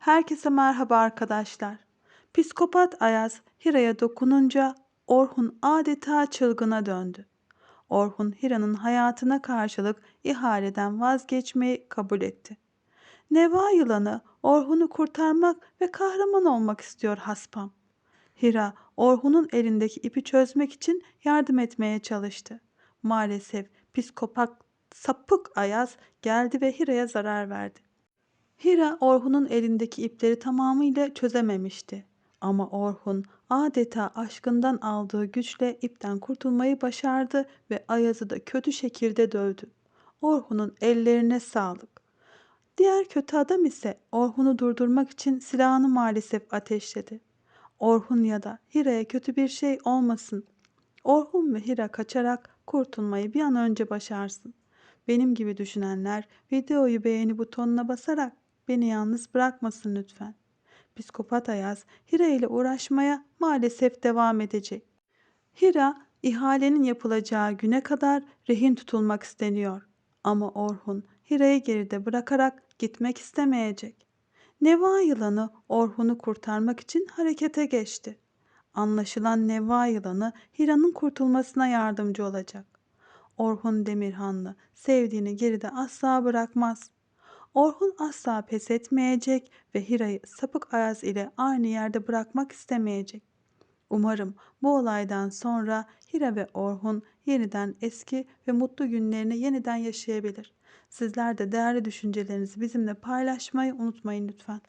Herkese merhaba arkadaşlar. Psikopat Ayaz Hira'ya dokununca Orhun adeta çılgına döndü. Orhun Hira'nın hayatına karşılık ihaleden vazgeçmeyi kabul etti. Neva yılanı Orhun'u kurtarmak ve kahraman olmak istiyor haspam. Hira Orhun'un elindeki ipi çözmek için yardım etmeye çalıştı. Maalesef psikopat sapık Ayaz geldi ve Hira'ya zarar verdi. Hira Orhun'un elindeki ipleri tamamıyla çözememişti. Ama Orhun adeta aşkından aldığı güçle ipten kurtulmayı başardı ve Ayaz'ı da kötü şekilde dövdü. Orhun'un ellerine sağlık. Diğer kötü adam ise Orhun'u durdurmak için silahını maalesef ateşledi. Orhun ya da Hira'ya kötü bir şey olmasın. Orhun ve Hira kaçarak kurtulmayı bir an önce başarsın. Benim gibi düşünenler videoyu beğeni butonuna basarak beni yalnız bırakmasın lütfen. Psikopat Ayaz Hira ile uğraşmaya maalesef devam edecek. Hira ihalenin yapılacağı güne kadar rehin tutulmak isteniyor. Ama Orhun Hira'yı geride bırakarak gitmek istemeyecek. Neva yılanı Orhun'u kurtarmak için harekete geçti. Anlaşılan Neva yılanı Hira'nın kurtulmasına yardımcı olacak. Orhun Demirhanlı sevdiğini geride asla bırakmaz. Orhun asla pes etmeyecek ve Hira'yı sapık Ayaz ile aynı yerde bırakmak istemeyecek. Umarım bu olaydan sonra Hira ve Orhun yeniden eski ve mutlu günlerini yeniden yaşayabilir. Sizler de değerli düşüncelerinizi bizimle paylaşmayı unutmayın lütfen.